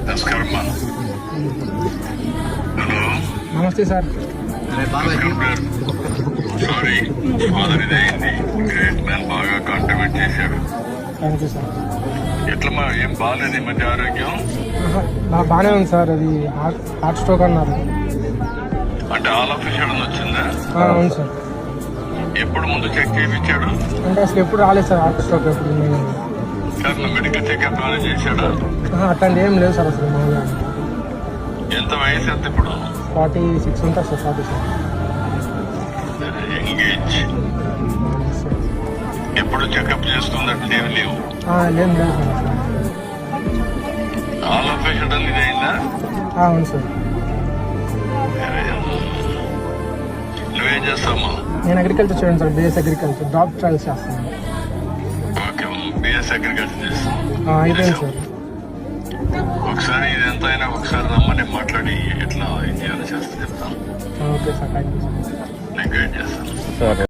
Hello. నమస్తే sir. Sir. Father great man బాగా contribute చేశాడు థ్యాంక్ యూ సార్. ఎట్లమ్మా ఏం బాగాలేదు ఈ మధ్య ఆరోగ్యం? ఆహా, బా- బాగానే ఉంది సార్. అది హార్ట్ హార్ట్ స్ట్రోక్ అన్నారు. అంటే ఆల్ ఆఫ్ అని వచ్చిందా? అవును సార్. ఎప్పుడు ముందు చెక్ చేయించాడు? అంటే అసలు ఎప్పుడు రాలేదు సార్ హార్ట్ స్ట్రోక్ ఎప్పుడు. మెడికల్ చెకప్ చేశాడా? అట్లాంటి ఏం లేదు సార్ అసలు మామూలుగా. ఎంత వయసు ఎంత ఇప్పుడు? ఫార్టీ సిక్స్ ఉంటుంది సార్ ఫార్టీ సిక్స్ ఎంగేజ్ ఎప్పుడు చెకప్ చేసుకున్నట్టు ఏమి లేవు? లేదు లేదు సార్ ఆల్ ఆ, అవును సార్. నువ్వేం చేస్తావమ్మా నేను అగ్రికల్చర్ చూడండి sir base agriculture drop trials చేస్తాను బిఎస్ అగ్రికల్చర్ చేస్తాం ఆ, అయిపోయింది సార్. ఒకసారి ఇది ఎంత అయినా ఒకసారి రమ్మని మాట్లాడి ఎట్లా ఇది చేస్తా చెప్తాను. ఆ, okay sir thank you sir. నేను గైడ్ చేస్తాను.